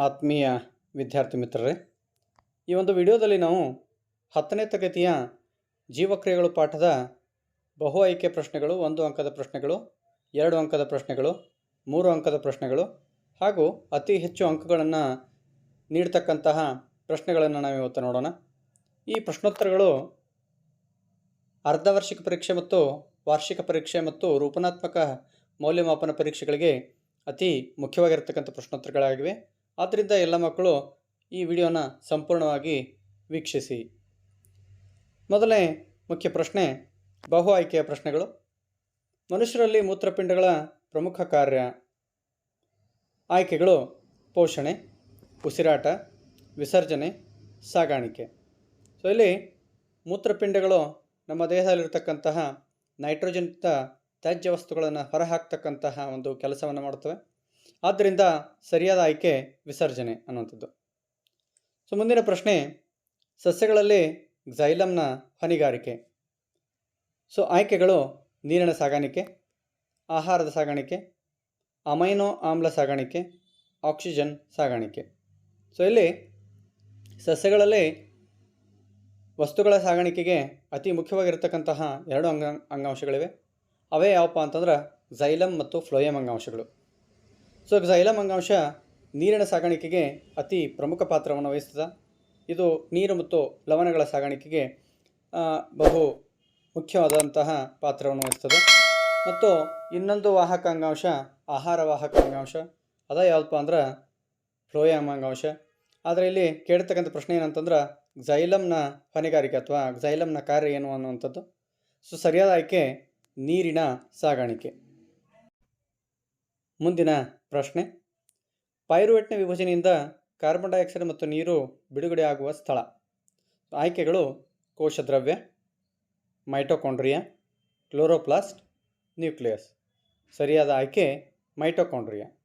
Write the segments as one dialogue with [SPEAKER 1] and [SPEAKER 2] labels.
[SPEAKER 1] ಆತ್ಮೀಯ ವಿದ್ಯಾರ್ಥಿ ಮಿತ್ರರೇ, ಈ ಒಂದು ವಿಡಿಯೋದಲ್ಲಿ ನಾವು ಹತ್ತನೇ ತರಗತಿಯ ಜೀವಕ್ರಿಯೆಗಳು ಪಾಠದ ಬಹು ಆಯ್ಕೆ ಪ್ರಶ್ನೆಗಳು, ಒಂದು ಅಂಕದ ಪ್ರಶ್ನೆಗಳು, ಎರಡು ಅಂಕದ ಪ್ರಶ್ನೆಗಳು, ಮೂರು ಅಂಕದ ಪ್ರಶ್ನೆಗಳು ಹಾಗೂ ಅತಿ ಹೆಚ್ಚು ಅಂಕಗಳನ್ನು ನೀಡ್ತಕ್ಕಂತಹ ಪ್ರಶ್ನೆಗಳನ್ನು ನಾವು ಇವತ್ತು ನೋಡೋಣ. ಈ ಪ್ರಶ್ನೋತ್ತರಗಳು ಅರ್ಧವಾರ್ಷಿಕ ಪರೀಕ್ಷೆ ಮತ್ತು ವಾರ್ಷಿಕ ಪರೀಕ್ಷೆ ಮತ್ತು ರೂಪನಾತ್ಮಕ ಮೌಲ್ಯಮಾಪನ ಪರೀಕ್ಷೆಗಳಿಗೆ ಅತಿ ಮುಖ್ಯವಾಗಿರತಕ್ಕಂಥ ಪ್ರಶ್ನೋತ್ತರಗಳಾಗಿವೆ. ಆದ್ದರಿಂದ ಎಲ್ಲ ಮಕ್ಕಳು ಈ ವಿಡಿಯೋನ ಸಂಪೂರ್ಣವಾಗಿ ವೀಕ್ಷಿಸಿ. ಮೊದಲನೇ ಮುಖ್ಯ ಪ್ರಶ್ನೆ, ಬಹು ಆಯ್ಕೆಯ ಪ್ರಶ್ನೆಗಳು. ಮನುಷ್ಯರಲ್ಲಿ ಮೂತ್ರಪಿಂಡಗಳ ಪ್ರಮುಖ ಕಾರ್ಯ ಆಯ್ಕೆಗಳು ಪೋಷಣೆ, ಉಸಿರಾಟ, ವಿಸರ್ಜನೆ, ಸಾಗಾಣಿಕೆ. ಸೊ ಇಲ್ಲಿ ಮೂತ್ರಪಿಂಡಗಳು ನಮ್ಮ ದೇಹದಲ್ಲಿರ್ತಕ್ಕಂತಹ ನೈಟ್ರೋಜನ್ ತ್ಯಾಜ್ಯ ವಸ್ತುಗಳನ್ನು ಹೊರಹಾಕ್ತಕ್ಕಂತಹ ಒಂದು ಕೆಲಸವನ್ನು ಮಾಡುತ್ತವೆ. ಆದ್ದರಿಂದ ಸರಿಯಾದ ಆಯ್ಕೆ ವಿಸರ್ಜನೆ ಅನ್ನುವಂಥದ್ದು. ಸೊ, ಮುಂದಿನ ಪ್ರಶ್ನೆ, ಸಸ್ಯಗಳಲ್ಲಿ ಝೈಲಮ್ನ ಹನಿಗಾರಿಕೆ. ಸೊ, ಆಯ್ಕೆಗಳು ನೀರಿನ ಸಾಗಾಣಿಕೆ, ಆಹಾರದ ಸಾಗಾಣಿಕೆ, ಅಮೈನೋ ಆಮ್ಲ ಸಾಗಾಣಿಕೆ, ಆಕ್ಸಿಜನ್ ಸಾಗಾಣಿಕೆ. ಸೊ, ಇಲ್ಲಿ ಸಸ್ಯಗಳಲ್ಲಿ ವಸ್ತುಗಳ ಸಾಗಾಣಿಕೆಗೆ ಅತಿ ಮುಖ್ಯವಾಗಿರ್ತಕ್ಕಂತಹ ಎರಡು ಅಂಗ ಅಂಗಾಂಶಗಳಿವೆ ಅವೇ ಯಾವಪ್ಪ ಅಂತಂದ್ರೆ ಝೈಲಮ್ ಮತ್ತು ಫ್ಲೋಯಮ್ ಅಂಗಾಂಶಗಳು. ಸೊ ಝೈಲಮ್ ಅಂಗಾಂಶ ನೀರಿನ ಸಾಗಾಣಿಕೆಗೆ ಅತಿ ಪ್ರಮುಖ ಪಾತ್ರವನ್ನು ವಹಿಸ್ತದೆ ಇದು ನೀರು ಮತ್ತು ಲವಣಗಳ ಸಾಗಾಣಿಕೆಗೆ ಬಹು ಮುಖ್ಯವಾದಂತಹ ಪಾತ್ರವನ್ನು ವಹಿಸ್ತದೆ. ಮತ್ತು ಇನ್ನೊಂದು ವಾಹಕ ಅಂಗಾಂಶ, ಆಹಾರ ವಾಹಕ ಅಂಗಾಂಶ. ಅದ ಯಾವುದಪ್ಪ ಅಂದ್ರೆ ಫ್ಲೋಯಾಮ್ ಅಂಗಾಂಶ. ಆದರೆ ಇಲ್ಲಿ ಕೇಳ್ತಕ್ಕಂಥ ಪ್ರಶ್ನೆ ಏನಂತಂದ್ರೆ ಝೈಲಮ್ನ ಹೊಣೆಗಾರಿಕೆ ಅಥವಾ ಝೈಲಮ್ನ ಕಾರ್ಯ ಏನು ಅನ್ನುವಂಥದ್ದು. ಸೊ ಸರಿಯಾದ ಆಯ್ಕೆ ನೀರಿನ ಸಾಗಾಣಿಕೆ. ಮುಂದಿನ ಪ್ರಶ್ನೆ. ಪೈರುವೆಟ್ನ ವಿಭಜನೆಯಿಂದ ಕಾರ್ಬನ್ ಡೈಆಕ್ಸೈಡ್ ಮತ್ತು ನೀರು ಬಿಡುಗಡೆ ಆಗುವ ಸ್ಥಳ. ಆಯ್ಕೆಗಳು ಕೋಶದ್ರವ್ಯ, ಮೈಟೋಕಾಂಡ್ರಿಯಾ, ಕ್ಲೋರೋಪ್ಲಾಸ್ಟ್, ನ್ಯೂಕ್ಲಿಯಸ್. ಸರಿಯಾದ ಆಯ್ಕೆ ಮೈಟೋಕಾಂಡ್ರಿಯಾ.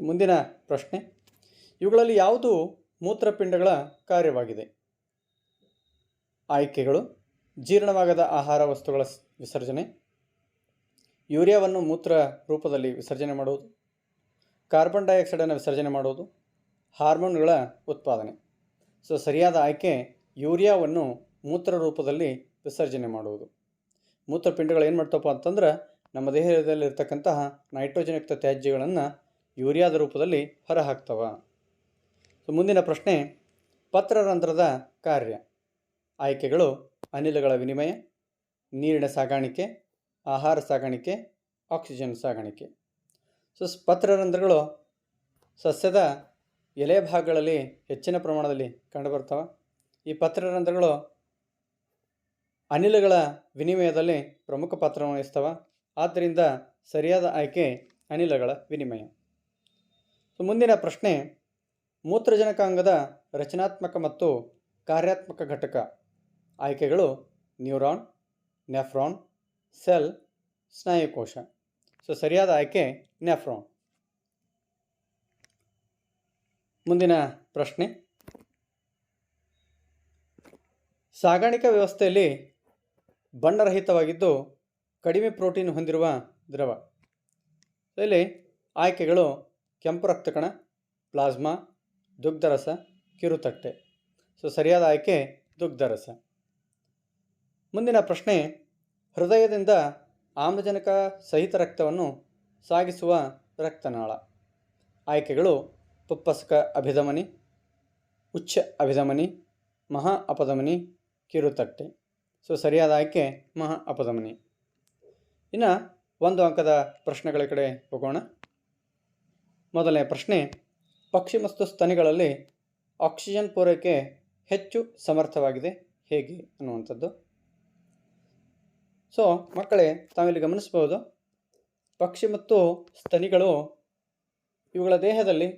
[SPEAKER 1] ಮುಂದಿನ ಪ್ರಶ್ನೆ. ಇವುಗಳಲ್ಲಿ ಯಾವುದು ಮೂತ್ರಪಿಂಡಗಳ ಕಾರ್ಯವಾಗಿದೆ? ಆಯ್ಕೆಗಳು. ಜೀರ್ಣವಾಗದ ಆಹಾರ ವಸ್ತುಗಳ ವಿಸರ್ಜನೆ. ಯೂರಿಯಾವನ್ನು ಮೂತ್ರ ರೂಪದಲ್ಲಿ ವಿಸರ್ಜನೆ ಮಾಡುವುದು ಕಾರ್ಬನ್ ಡೈಆಕ್ಸೈಡನ್ನು ವಿಸರ್ಜನೆ ಮಾಡುವುದು ಹಾರ್ಮೋನ್ಗಳ ಉತ್ಪಾದನೆ. ಸೊ ಸರಿಯಾದ ಆಯ್ಕೆ ಯೂರಿಯಾವನ್ನು ಮೂತ್ರ ರೂಪದಲ್ಲಿ ವಿಸರ್ಜನೆ ಮಾಡುವುದು. ಮೂತ್ರಪಿಂಡಗಳು ಏನು ಮಾಡ್ತಪ್ಪ ಅಂತಂದ್ರೆ, ನಮ್ಮ ದೇಹದಲ್ಲಿರ್ತಕ್ಕಂತಹ ನೈಟ್ರೋಜನ್ಯುಕ್ತ ತ್ಯಾಜ್ಯಗಳನ್ನು ಯೂರಿಯಾದ ರೂಪದಲ್ಲಿ ಹೊರಹಾಕ್ತವ. ಸೊ ಮುಂದಿನ ಪ್ರಶ್ನೆ ಪತ್ರರಂಧ್ರದ ಕಾರ್ಯ. ಆಯ್ಕೆಗಳು ಅನಿಲಗಳ ವಿನಿಮಯ, ನೀರಿನ ಸಾಗಾಣಿಕೆ ಆಹಾರ ಸಾಗಾಣಿಕೆ ಆಕ್ಸಿಜನ್ ಸಾಗಾಣಿಕೆ. ಸೊ ಪತ್ರ ರಂಧ್ರಗಳು ಸಸ್ಯದ ಎಲೆ ಭಾಗಗಳಲ್ಲಿ ಹೆಚ್ಚಿನ ಪ್ರಮಾಣದಲ್ಲಿ ಕಂಡುಬರ್ತವೆ. ಈ ಪತ್ರ ರಂಧ್ರಗಳು ಅನಿಲಗಳ ವಿನಿಮಯದಲ್ಲಿ ಪ್ರಮುಖ ಪಾತ್ರವನ್ನು ವಹಿಸ್ತವೆ. ಆದ್ದರಿಂದ ಸರಿಯಾದ ಆಯ್ಕೆ ಅನಿಲಗಳ ವಿನಿಮಯ. ಸೊ ಮುಂದಿನ ಪ್ರಶ್ನೆ ಮೂತ್ರಜನಕಾಂಗದ ರಚನಾತ್ಮಕ ಮತ್ತು ಕಾರ್ಯಾತ್ಮಕ ಘಟಕ ಆಯ್ಕೆಗಳು ನ್ಯೂರಾನ್ ನೆಫ್ರಾನ್ ಸೆಲ್ ಸ್ನಾಯುಕೋಶ. ಸೊ ಸರಿಯಾದ ಆಯ್ಕೆ ನೆಫ್ರಾನ್. ಮುಂದಿನ ಪ್ರಶ್ನೆ. ಸಾಗಾಣಿಕಾ ವ್ಯವಸ್ಥೆಯಲ್ಲಿ ಬಣ್ಣರಹಿತವಾಗಿದ್ದು ಕಡಿಮೆ ಪ್ರೋಟೀನ್ ಹೊಂದಿರುವ ದ್ರವ. ಇಲ್ಲಿ ಆಯ್ಕೆಗಳು ಕೆಂಪು ರಕ್ತಕಣ, ಪ್ಲಾಸ್ಮಾ, ದುಗ್ಧರಸ, ಕಿರುತಟ್ಟೆ. ಸೊ ಸರಿಯಾದ ಆಯ್ಕೆ ದುಗ್ಧರಸ. ಮುಂದಿನ ಪ್ರಶ್ನೆ ಹೃದಯದಿಂದ ಆಮ್ಲಜನಕ ಸಹಿತ ರಕ್ತವನ್ನು ಸಾಗಿಸುವ ರಕ್ತನಾಳ. ಆಯ್ಕೆಗಳು ಪುಪ್ಪಸ್ಕ ಅಭಿಧಮನಿ ಉಚ್ಚ ಅಭಿಧಮನಿ, ಮಹಾ ಅಪಧಮನಿ, ಕಿರುತಟ್ಟೆ. ಸೊ, ಸರಿಯಾದ ಆಯ್ಕೆ ಮಹಾ ಅಪಧಮನಿ. ಇನ್ನು ಒಂದು ಅಂಕದ ಪ್ರಶ್ನೆಗಳ ಕಡೆ ಹೋಗೋಣ. ಮೊದಲನೇ ಪ್ರಶ್ನೆ, ಪಕ್ಷಿ ಮತ್ತು ಸ್ತನಿಗಳಲ್ಲಿ ಆಕ್ಸಿಜನ್ ಪೂರೈಕೆ ಹೆಚ್ಚು ಸಮರ್ಥವಾಗಿದೆ, ಹೇಗೆ ಅನ್ನುವಂಥದ್ದು. ಸೊ ಮಕ್ಕಳೇ, ತಾವಿಲ್ಲಿ ಗಮನಿಸಬಹುದು, ಪಕ್ಷಿ ಮತ್ತು ಸ್ತನಿಗಳು ಇವುಗಳ ದೇಹದಲ್ಲಿ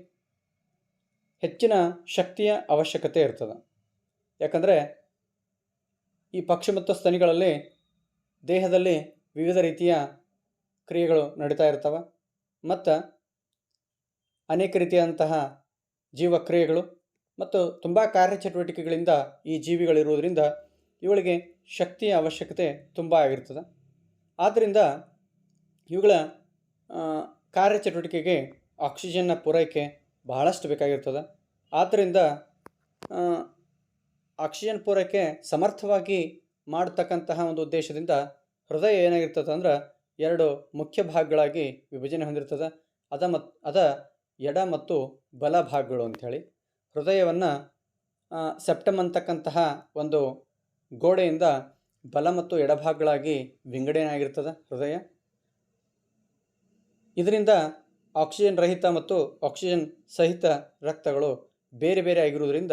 [SPEAKER 1] ಹೆಚ್ಚಿನ ಶಕ್ತಿಯ ಅವಶ್ಯಕತೆ ಇರ್ತದೆ. ಯಾಕಂದರೆ, ಈ ಪಕ್ಷಿ ಮತ್ತು ಸ್ತನಿಗಳಲ್ಲಿ ದೇಹದಲ್ಲಿ ವಿವಿಧ ರೀತಿಯ ಕ್ರಿಯೆಗಳು ನಡೀತಾ ಇರ್ತವೆ ಮತ್ತು ಅನೇಕ ರೀತಿಯಾದಂತಹ ಜೀವಕ್ರಿಯೆಗಳು ಮತ್ತು ತುಂಬ ಕಾರ್ಯಚಟುವಟಿಕೆಗಳಿಂದ ಈ ಜೀವಿಗಳಿರುವುದರಿಂದ ಇವುಗಳಿಗೆ ಶಕ್ತಿಯ ಅವಶ್ಯಕತೆ ತುಂಬ ಆಗಿರ್ತದೆ. ಆದ್ದರಿಂದ ಇವುಗಳ ಕಾರ್ಯಚಟುವಟಿಕೆಗೆ ಆಕ್ಸಿಜನ್ನ ಪೂರೈಕೆ ಬಹಳಷ್ಟು ಬೇಕಾಗಿರ್ತದೆ. ಆದ್ದರಿಂದ ಆಕ್ಸಿಜನ್ ಪೂರೈಕೆ ಸಮರ್ಥವಾಗಿ ಮಾಡತಕ್ಕಂತಹ ಒಂದು ಉದ್ದೇಶದಿಂದ ಹೃದಯ ಏನಾಗಿರ್ತದೆ ಅಂದ್ರೆ ಎರಡು ಮುಖ್ಯ ಭಾಗಗಳಾಗಿ ವಿಭಜನೆ ಹೊಂದಿರ್ತದೆ. ಅದ ಮತ್, ಅದ ಎಡ ಮತ್ತು ಬಲ ಭಾಗಗಳು ಅಂಥೇಳಿ. ಹೃದಯವನ್ನು ಸೆಪ್ಟಮ್ ಅಂತಕ್ಕಂತಹ ಒಂದು ಗೋಡೆಯಿಂದ ಬಲ ಮತ್ತು ಎಡಭಾಗಗಳಾಗಿ ವಿಂಗಡಣೆ ಆಗಿರ್ತದೆ ಹೃದಯ. ಇದರಿಂದ ಆಕ್ಸಿಜನ್ ರಹಿತ ಮತ್ತು ಆಕ್ಸಿಜನ್ ಸಹಿತ ರಕ್ತಗಳು ಬೇರೆ ಬೇರೆ ಆಗಿರುವುದರಿಂದ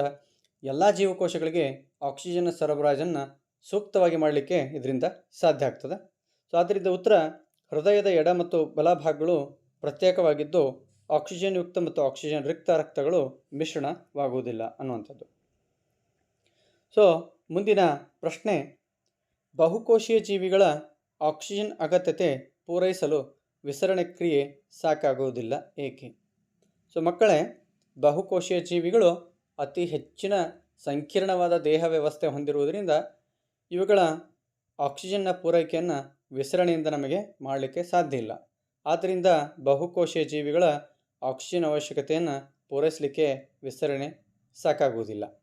[SPEAKER 1] ಎಲ್ಲ ಜೀವಕೋಶಗಳಿಗೆ ಆಕ್ಸಿಜನ್ ಸರಬರಾಜನ್ನು ಸೂಕ್ತವಾಗಿ ಮಾಡಲಿಕ್ಕೆ ಇದರಿಂದ ಸಾಧ್ಯ ಆಗ್ತದೆ. ಸೊ ಆದ್ದರಿಂದ ಉತ್ತರ ಹೃದಯದ ಎಡ ಮತ್ತು ಬಲಭಾಗಗಳು ಪ್ರತ್ಯೇಕವಾಗಿದ್ದು ಆಕ್ಸಿಜನ್ ಯುಕ್ತ ಮತ್ತು ಆಕ್ಸಿಜನ್ ರಿಕ್ತ ರಕ್ತಗಳು ಮಿಶ್ರಣವಾಗುವುದಿಲ್ಲ ಅನ್ನುವಂಥದ್ದು. ಸೊ ಮುಂದಿನ ಪ್ರಶ್ನೆ, ಬಹುಕೋಶೀಯ ಜೀವಿಗಳ ಆಕ್ಸಿಜನ್ ಅಗತ್ಯತೆ ಪೂರೈಸಲು ವಿಸರಣೆ ಕ್ರಿಯೆ ಸಾಕಾಗುವುದಿಲ್ಲ ಏಕೆ? ಸೊ ಮಕ್ಕಳೇ, ಬಹುಕೋಶೀಯ ಜೀವಿಗಳು ಅತಿ ಹೆಚ್ಚಿನ ಸಂಕೀರ್ಣವಾದ ದೇಹ ವ್ಯವಸ್ಥೆ ಹೊಂದಿರುವುದರಿಂದ ಇವುಗಳ ಆಕ್ಸಿಜನ್ನ ಪೂರೈಕೆಯನ್ನು ವಿಸರಣೆಯಿಂದ ನಮಗೆ ಮಾಡಲಿಕ್ಕೆ ಸಾಧ್ಯ ಇಲ್ಲ. ಆದ್ದರಿಂದ ಬಹುಕೋಶೀಯ ಜೀವಿಗಳ ಆಕ್ಸಿಜನ್ ಅವಶ್ಯಕತೆಯನ್ನು ಪೂರೈಸಲಿಕ್ಕೆ ವಿಸರಣೆ ಸಾಕಾಗುವುದಿಲ್ಲ.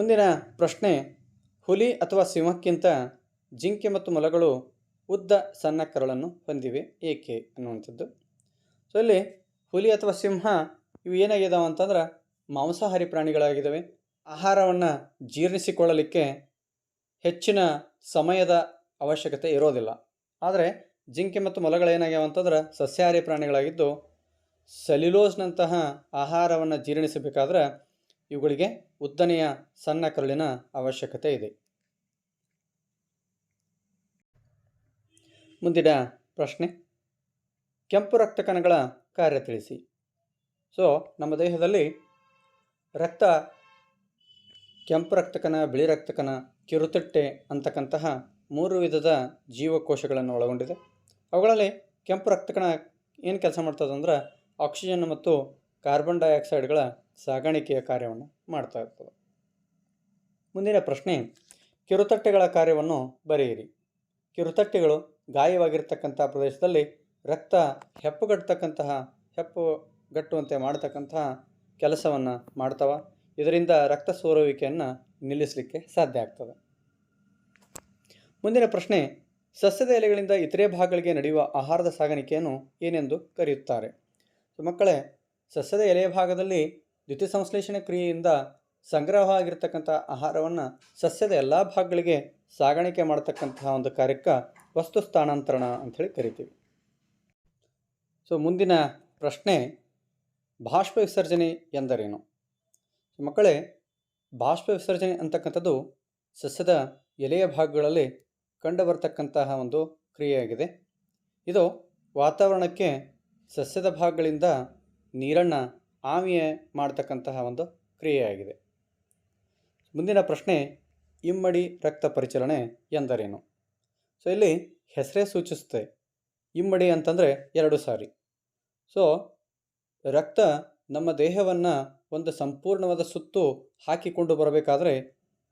[SPEAKER 1] ಮುಂದಿನ ಪ್ರಶ್ನೆ, ಹುಲಿ ಅಥವಾ ಸಿಂಹಕ್ಕಿಂತ ಜಿಂಕೆ ಮತ್ತು ಮೊಲಗಳು ಉದ್ದ ಸಣ್ಣ ಕರಳನ್ನು ಹೊಂದಿವೆ, ಏಕೆ ಅನ್ನುವಂಥದ್ದು. ಸೊ ಇಲ್ಲಿ ಹುಲಿ ಅಥವಾ ಸಿಂಹ ಇವು ಏನಾಗಿದಾವೆ ಅಂತಂದ್ರೆ ಮಾಂಸಾಹಾರಿ ಪ್ರಾಣಿಗಳಾಗಿದ್ದಾವೆ ಆಹಾರವನ್ನು ಜೀರ್ಣಿಸಿಕೊಳ್ಳಲಿಕ್ಕೆ ಹೆಚ್ಚಿನ ಸಮಯದ ಅವಶ್ಯಕತೆ ಇರೋದಿಲ್ಲ. ಆದರೆ ಜಿಂಕೆ ಮತ್ತು ಮೊಲಗಳೇನಾಗ್ಯಾವ ಅಂತಂದ್ರೆ ಸಸ್ಯಾಹಾರಿ ಪ್ರಾಣಿಗಳಾಗಿದ್ದು, ಸೆಲ್ಯುಲೋಸ್ನಂತಹ ಆಹಾರವನ್ನು ಜೀರ್ಣಿಸಬೇಕಾದ್ರೆ ಇವುಗಳಿಗೆ ಉದ್ದನೆಯ ಸಣ್ಣ ಕರುಳಿನ ಅವಶ್ಯಕತೆ ಇದೆ. ಮುಂದಿನ ಪ್ರಶ್ನೆ. ಕೆಂಪು ರಕ್ತ ಕಣಗಳ ಕಾರ್ಯ ತಿಳಿಸಿ. ಸೊ ನಮ್ಮ ದೇಹದಲ್ಲಿ ರಕ್ತ, ಕೆಂಪು ರಕ್ತ ಕಣ, ಬಿಳಿ ರಕ್ತ ಕಣ, ಕಿರುತಟ್ಟೆ ಅಂತಕ್ಕಂತಹ ಮೂರು ವಿಧದ ಜೀವಕೋಶಗಳನ್ನು ಒಳಗೊಂಡಿದೆ. ಅವುಗಳಲ್ಲಿ ಕೆಂಪು ರಕ್ತಕಣ ಏನು ಕೆಲಸ ಮಾಡ್ತದೆ ಅಂದ್ರೆ, ಆಕ್ಸಿಜನ್ ಮತ್ತು ಕಾರ್ಬನ್ ಡೈಆಕ್ಸೈಡ್ಗಳ ಸಾಗಾಣಿಕೆಯ ಕಾರ್ಯವನ್ನು ಮಾಡ್ತಾ ಇರ್ತದೆ. ಮುಂದಿನ ಪ್ರಶ್ನೆ, ಕಿರುತಟ್ಟೆಗಳ ಕಾರ್ಯವನ್ನು ಬರೆಯಿರಿ. ಕಿರುತಟ್ಟೆಗಳು ಗಾಯವಾಗಿರ್ತಕ್ಕಂಥ ಪ್ರದೇಶದಲ್ಲಿ ರಕ್ತ ಹೆಪ್ಪುಗಟ್ಟತಕ್ಕಂತಹ, ಹೆಪ್ಪುಗಟ್ಟುವಂತೆ ಮಾಡತಕ್ಕಂತಹ ಕೆಲಸವನ್ನು ಮಾಡ್ತವೆ. ಇದರಿಂದ ರಕ್ತ ಸೋರುವಿಕೆಯನ್ನು ನಿಲ್ಲಿಸಲಿಕ್ಕೆ ಸಾಧ್ಯ ಆಗ್ತದೆ. ಮುಂದಿನ ಪ್ರಶ್ನೆ, ಸಸ್ಯದ ಎಲೆಗಳಿಂದ ಇತರೆ ಭಾಗಗಳಿಗೆ ನಡೆಯುವ ಆಹಾರದ ಸಾಗಾಣಿಕೆಯನ್ನು ಏನೆಂದು ಕರೆಯುತ್ತಾರೆ? ಸೊ ಮಕ್ಕಳೇ ಸಸ್ಯದ ಎಲೆಯ ಭಾಗದಲ್ಲಿ ದ್ಯುತಿ ಸಂಶ್ಲೇಷಣೆ ಕ್ರಿಯೆಯಿಂದ ಸಂಗ್ರಹವಾಗಿರ್ತಕ್ಕಂಥ ಆಹಾರವನ್ನು ಸಸ್ಯದ ಎಲ್ಲ ಭಾಗಗಳಿಗೆ ಸಾಗಾಣಿಕೆ ಮಾಡತಕ್ಕಂತಹ ಒಂದು ಕಾರ್ಯಕ್ಕೆ ವಸ್ತು ಸ್ಥಾನಾಂತರಣ ಅಂಥೇಳಿ ಕರಿತೀವಿ. ಸೊ ಮುಂದಿನ ಪ್ರಶ್ನೆ, ಬಾಷ್ಪ ವಿಸರ್ಜನೆ ಎಂದರೇನು? ಮಕ್ಕಳೇ, ಬಾಷ್ಪ ವಿಸರ್ಜನೆ ಅಂತಕ್ಕಂಥದ್ದು ಸಸ್ಯದ ಎಲೆಯ ಭಾಗಗಳಲ್ಲಿ ಕಂಡುಬರ್ತಕ್ಕಂತಹ ಒಂದು ಕ್ರಿಯೆಯಾಗಿದೆ. ಇದು ವಾತಾವರಣಕ್ಕೆ ಸಸ್ಯದ ಭಾಗಗಳಿಂದ ನೀರನ್ನು ಆವಿಯ ಮಾಡ್ತಕ್ಕಂತಹ ಒಂದು ಕ್ರಿಯೆಯಾಗಿದೆ. ಮುಂದಿನ ಪ್ರಶ್ನೆ, ಇಮ್ಮಡಿ ರಕ್ತ ಪರಿಚಲನೆ ಎಂದರೇನು? ಸೊ, ಇಲ್ಲಿ ಹೆಸರೇ ಸೂಚಿಸುತ್ತೆ, ಇಮ್ಮಡಿ ಅಂತಂದರೆ ಎರಡು ಸಾರಿ. ಸೊ, ರಕ್ತ ನಮ್ಮ ದೇಹವನ್ನು ಒಂದು ಸಂಪೂರ್ಣವಾದ ಸುತ್ತು ಹಾಕಿಕೊಂಡು ಬರಬೇಕಾದ್ರೆ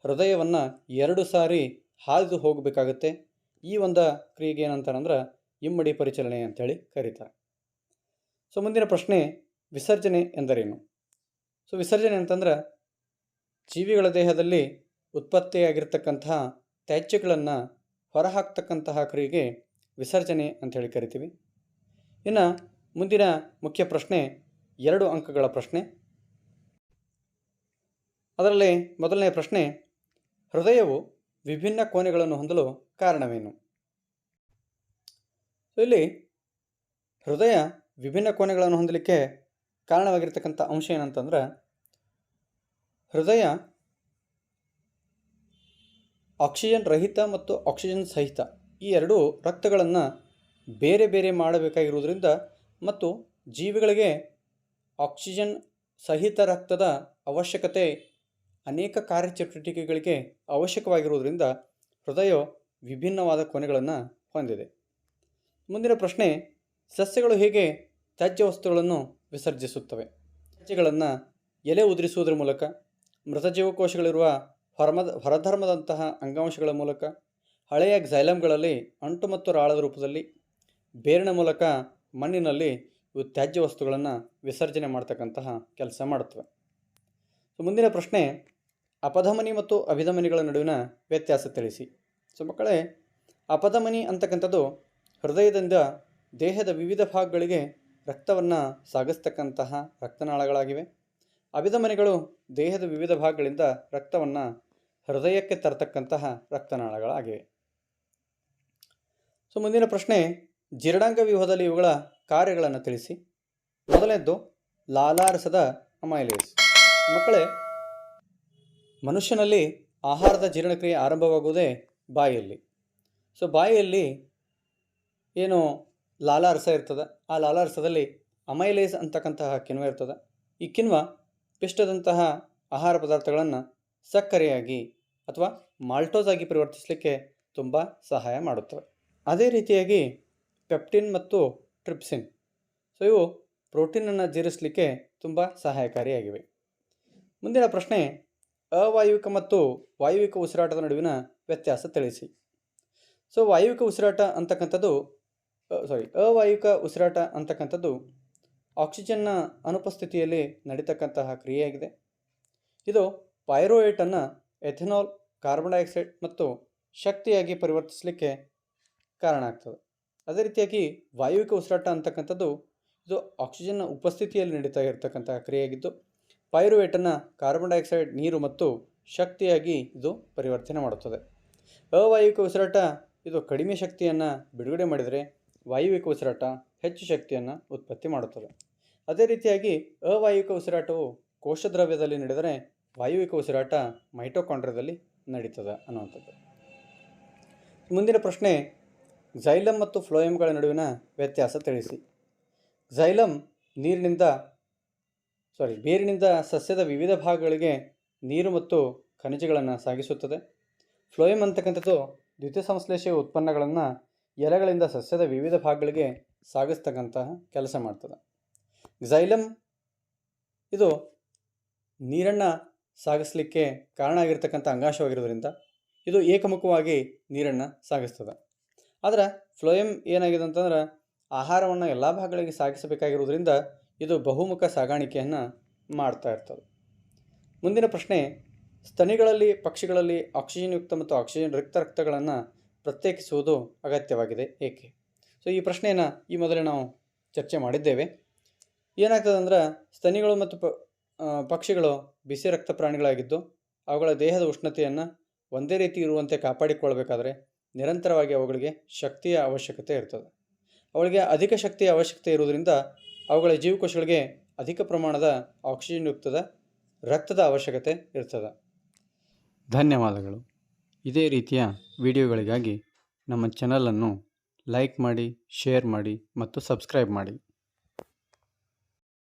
[SPEAKER 1] ಹೃದಯವನ್ನು ಎರಡು ಸಾರಿ ಹಾದು ಹೋಗಬೇಕಾಗುತ್ತೆ. ಈ ಒಂದು ಕ್ರಿಯೆಗೆ ಏನಂತಾರಂದ್ರೆ, ಇಮ್ಮಡಿ ಪರಿಚಲನೆ ಅಂತೇಳಿ ಕರೀತಾರೆ. ಸೊ, ಮುಂದಿನ ಪ್ರಶ್ನೆ ವಿಸರ್ಜನೆ ಎಂದರೇನು? ಸೊ, ವಿಸರ್ಜನೆ ಅಂತಂದ್ರೆ ಜೀವಿಗಳ ದೇಹದಲ್ಲಿ ಉತ್ಪತ್ತಿಯಾಗಿರ್ತಕ್ಕಂತಹ ತ್ಯಾಜ್ಯಗಳನ್ನು ಹೊರಹಾಕ್ತಕ್ಕಂತಹ ಕ್ರಿಯೆಗೆ ವಿಸರ್ಜನೆ ಅಂತೇಳಿ ಕರಿತೀವಿ. ಇನ್ನು ಮುಂದಿನ ಮುಖ್ಯ ಪ್ರಶ್ನೆ, ಎರಡು ಅಂಕಗಳ ಪ್ರಶ್ನೆ. ಅದರಲ್ಲಿ ಮೊದಲನೇ ಪ್ರಶ್ನೆ, ಹೃದಯವು ವಿಭಿನ್ನ ಕೋಣೆಗಳನ್ನು ಹೊಂದಲು ಕಾರಣವೇನು? ಇಲ್ಲಿ ಹೃದಯ ವಿಭಿನ್ನ ಕೋಣೆಗಳನ್ನು ಹೊಂದಲಿಕ್ಕೆ ಕಾರಣವಾಗಿರ್ತಕ್ಕಂಥ ಅಂಶ ಏನಂತಂದ್ರೆ, ಹೃದಯ ಆಕ್ಸಿಜನ್ ರಹಿತ ಮತ್ತು ಆಕ್ಸಿಜನ್ ಸಹಿತ ಈ ಎರಡೂ ರಕ್ತಗಳನ್ನು ಬೇರೆ ಬೇರೆ ಮಾಡಬೇಕಾಗಿರುವುದರಿಂದ ಮತ್ತು ಜೀವಿಗಳಿಗೆ ಆಕ್ಸಿಜನ್ ಸಹಿತ ರಕ್ತದ ಅವಶ್ಯಕತೆ ಅನೇಕ ಕಾರ್ಯಚಟುವಟಿಕೆಗಳಿಗೆ ಅವಶ್ಯಕವಾಗಿರುವುದರಿಂದ ಹೃದಯವು ವಿಭಿನ್ನವಾದ ಕೊನೆಗಳನ್ನು ಹೊಂದಿದೆ. ಮುಂದಿನ ಪ್ರಶ್ನೆ, ಸಸ್ಯಗಳು ಹೇಗೆ ತ್ಯಾಜ್ಯ ವಸ್ತುಗಳನ್ನು ವಿಸರ್ಜಿಸುತ್ತವೆ. ತ್ಯಾಜ್ಯಗಳನ್ನು ಎಲೆ ಉದುರಿಸುವುದರ ಮೂಲಕ, ಮೃತ ಜೀವಕೋಶಗಳಿರುವ ಹೊರಮದ, ಹೊರಧರ್ಮದಂತಹ ಅಂಗಾಂಶಗಳ ಮೂಲಕ, ಹಳೆಯ ಝೈಲಮ್ಗಳಲ್ಲಿ ಅಂಟು ಮತ್ತು ರಾಳದ ರೂಪದಲ್ಲಿ, ಬೇರಿನ ಮೂಲಕ ಮಣ್ಣಿನಲ್ಲಿ ಇವು ತ್ಯಾಜ್ಯ ವಸ್ತುಗಳನ್ನು ವಿಸರ್ಜನೆ ಮಾಡ್ತಕ್ಕಂತಹ ಕೆಲಸ ಮಾಡುತ್ತವೆ ಸೊ ಮುಂದಿನ ಪ್ರಶ್ನೆ, ಅಪಧಮನಿ ಮತ್ತು ಅಭಿಧಮನಿಗಳ ನಡುವಿನ ವ್ಯತ್ಯಾಸ ತಿಳಿಸಿ. ಸೊ ಮಕ್ಕಳೇ, ಅಪಧಮನಿ ಅಂತಕ್ಕಂಥದ್ದು ಹೃದಯದಿಂದ ದೇಹದ ವಿವಿಧ ಭಾಗಗಳಿಗೆ ರಕ್ತವನ್ನು ಸಾಗಿಸ್ತಕ್ಕಂತಹ ರಕ್ತನಾಳಗಳಾಗಿವೆ. ಅಭಿಧಮನಿಗಳು ದೇಹದ ವಿವಿಧ ಭಾಗಗಳಿಂದ ರಕ್ತವನ್ನು ಹೃದಯಕ್ಕೆ ತರತಕ್ಕಂತಹ ರಕ್ತನಾಳಗಳಾಗಿವೆ. ಸೊ, ಮುಂದಿನ ಪ್ರಶ್ನೆ, ಜೀರ್ಣಾಂಗ ವ್ಯೂಹದಲ್ಲಿ ಇವುಗಳ ಕಾರ್ಯಗಳನ್ನು ತಿಳಿಸಿ. ಮೊದಲನೇದ್ದು, ಲಾಲಾರಸದ ಅಮೈಲೇಸ್. ಮಕ್ಕಳೇ, ಮನುಷ್ಯನಲ್ಲಿ ಆಹಾರದ ಜೀರ್ಣಕ್ರಿಯೆ ಆರಂಭವಾಗುವುದೇ ಬಾಯಿಯಲ್ಲಿ. ಸೊ, ಬಾಯಿಯಲ್ಲಿ ಏನು ಲಾಲಾರಸ ಇರ್ತದೆ. ಆ ಲಾಲಾರಸದಲ್ಲಿ ಅಮೈಲೇಸ್ ಅಂತಕ್ಕಂತಹ ಕಿಣ್ವ ಇರ್ತದೆ. ಈ ಕಿಣ್ವ ಪಿಷ್ಟದಂತಹ ಆಹಾರ ಪದಾರ್ಥಗಳನ್ನು ಸಕ್ಕರೆಯಾಗಿ ಅಥವಾ ಮಾಲ್ಟೋಸ್ ಆಗಿ ಪರಿವರ್ತಿಸಲಿಕ್ಕೆ ತುಂಬ ಸಹಾಯ ಮಾಡುತ್ತವೆ. ಅದೇ ರೀತಿಯಾಗಿ ಪೆಪ್ಟಿನ್ ಮತ್ತು ಟ್ರಿಪ್ಸಿನ್. ಸೊ, ಇವು ಪ್ರೋಟೀನನ್ನು ಜೀರಿಸಲಿಕ್ಕೆ ತುಂಬ ಸಹಾಯಕಾರಿಯಾಗಿವೆ. ಮುಂದಿನ ಪ್ರಶ್ನೆ, ಅವಾಯುವಿಕ ಮತ್ತು ವಾಯುವಿಕ ಉಸಿರಾಟದ ನಡುವಿನ ವ್ಯತ್ಯಾಸ ತಿಳಿಸಿ. ಸೊ, ವಾಯುವಿಕ ಉಸಿರಾಟ ಅಂತಕ್ಕಂಥದ್ದು ಸಾರಿ ಅವಾಯುಕ ಉಸಿರಾಟ ಅಂತಕ್ಕಂಥದ್ದು ಆಕ್ಸಿಜನ್ನ ಅನುಪಸ್ಥಿತಿಯಲ್ಲಿ ನಡೀತಕ್ಕಂತಹ ಕ್ರಿಯೆಯಾಗಿದೆ. ಇದು ಪೈರೋಯೇಟನ್ನು ಎಥೆನಾಲ್, ಕಾರ್ಬನ್ ಡೈಆಕ್ಸೈಡ್ ಮತ್ತು ಶಕ್ತಿಯಾಗಿ ಪರಿವರ್ತಿಸಲಿಕ್ಕೆ ಕಾರಣ ಆಗ್ತದೆ. ಅದೇ ರೀತಿಯಾಗಿ ವಾಯುವಿಕ ಉಸಿರಾಟ ಅಂತಕ್ಕಂಥದ್ದು ಇದು ಆಕ್ಸಿಜನ್ನ ಉಪಸ್ಥಿತಿಯಲ್ಲಿ ನಡೀತಾ ಇರತಕ್ಕಂತಹ ಕ್ರಿಯೆಯಾಗಿದ್ದು ಪೈರುವೇಟನ್ನು ಕಾರ್ಬನ್ ಡೈಆಕ್ಸೈಡ್, ನೀರು ಮತ್ತು ಶಕ್ತಿಯಾಗಿ ಇದು ಪರಿವರ್ತನೆ ಮಾಡುತ್ತದೆ. ಅವಾಯುವಿಕ ಉಸಿರಾಟ ಇದು ಕಡಿಮೆ ಶಕ್ತಿಯನ್ನು ಬಿಡುಗಡೆ ಮಾಡಿದರೆ ವಾಯುವಿಕ ಉಸಿರಾಟ ಹೆಚ್ಚು ಶಕ್ತಿಯನ್ನು ಉತ್ಪತ್ತಿ ಮಾಡುತ್ತದೆ. ಅದೇ ರೀತಿಯಾಗಿ ಅವಾಯುವಿಕ ಉಸಿರಾಟವು ಕೋಶದ್ರವ್ಯದಲ್ಲಿ ನಡೆದರೆ ವಾಯುವಿಕ ಉಸಿರಾಟ ಮೈಟೋಕಾಂಡ್ರದಲ್ಲಿ ನಡೀತದೆ ಅನ್ನುವಂಥದ್ದು. ಮುಂದಿನ ಪ್ರಶ್ನೆ ಝೈಲಮ್ ಮತ್ತು ಫ್ಲೋಯಮ್ಗಳ ನಡುವಿನ ವ್ಯತ್ಯಾಸ ತಿಳಿಸಿ. ಝೈಲಮ್ ನೀರಿನಿಂದ ಸಾರಿ ಬೇರಿನಿಂದ ಸಸ್ಯದ ವಿವಿಧ ಭಾಗಗಳಿಗೆ ನೀರು ಮತ್ತು ಖನಿಜಗಳನ್ನು ಸಾಗಿಸುತ್ತದೆ. ಫ್ಲೋಯಮ್ ಅಂತಕ್ಕಂಥದ್ದು ದ್ವಿತೀಯ ಸಂಶ್ಲೇಷೆಯ ಉತ್ಪನ್ನಗಳನ್ನು ಎಲೆಗಳಿಂದ ಸಸ್ಯದ ವಿವಿಧ ಭಾಗಗಳಿಗೆ ಸಾಗಿಸ್ತಕ್ಕಂತಹ ಕೆಲಸ ಮಾಡ್ತದೆ. ಝೈಲಮ್ ಇದು ನೀರನ್ನು ಸಾಗಿಸಲಿಕ್ಕೆ ಕಾರಣ ಆಗಿರ್ತಕ್ಕಂಥ ಅಂಗಾಂಶವಾಗಿರೋದ್ರಿಂದ ಇದು ಏಕಮುಖವಾಗಿ ನೀರನ್ನು ಸಾಗಿಸ್ತದೆ. ಆದರೆ ಫ್ಲೋಯಮ್ ಏನಾಗಿದೆ ಅಂತಂದ್ರೆ ಆಹಾರವನ್ನು ಎಲ್ಲ ಭಾಗಗಳಿಗೆ ಸಾಗಿಸಬೇಕಾಗಿರೋದ್ರಿಂದ ಇದು ಬಹುಮುಖ ಸಾಗಾಣಿಕೆಯನ್ನು ಮಾಡ್ತಾ ಇರ್ತದೆ. ಮುಂದಿನ ಪ್ರಶ್ನೆ, ಸ್ತನಿಗಳಲ್ಲಿ, ಪಕ್ಷಿಗಳಲ್ಲಿ ಆಕ್ಸಿಜನ್ ಯುಕ್ತ ಮತ್ತು ಆಕ್ಸಿಜನ್ ರಕ್ತ ರಕ್ತಗಳನ್ನು ಪ್ರತ್ಯೇಕಿಸುವುದು ಅಗತ್ಯವಾಗಿದೆ. ಏಕೆ? ಸೊ ಈ ಪ್ರಶ್ನೆಯನ್ನು ಈ ಮೊದಲೇ ನಾವು ಚರ್ಚೆ ಮಾಡಿದ್ದೇವೆ. ಏನಾಗ್ತದೆ ಅಂದ್ರೆ, ಸ್ತನಿಗಳು ಮತ್ತು ಪಕ್ಷಿಗಳು ಬಿಸಿ ರಕ್ತ ಪ್ರಾಣಿಗಳಾಗಿದ್ದು, ಅವುಗಳ ದೇಹದ ಉಷ್ಣತೆಯನ್ನು ಒಂದೇ ರೀತಿ ಇರುವಂತೆ ಕಾಪಾಡಿಕೊಳ್ಬೇಕಾದ್ರೆ ನಿರಂತರವಾಗಿ ಅವುಗಳಿಗೆ ಶಕ್ತಿಯ ಅವಶ್ಯಕತೆ ಇರ್ತದೆ. ಅವಳಿಗೆ ಅಧಿಕ ಶಕ್ತಿಯ ಅವಶ್ಯಕತೆ ಇರುವುದರಿಂದ ಅವುಗಳ ಜೀವಕೋಶಗಳಿಗೆ ಅಧಿಕ ಪ್ರಮಾಣದ ಆಕ್ಸಿಜನ್ ಯುಕ್ತದ ರಕ್ತದ ಅವಶ್ಯಕತೆ ಇರ್ತದೆ. ಧನ್ಯವಾದಗಳು. ಇದೇ ರೀತಿಯ ವಿಡಿಯೋಗಳಿಗಾಗಿ ನಮ್ಮ ಚಾನಲನ್ನು ಲೈಕ್ ಮಾಡಿ ಶೇರ್ ಮಾಡಿ ಮತ್ತು ಸಬ್ಸ್ಕ್ರೈಬ್ ಮಾಡಿ.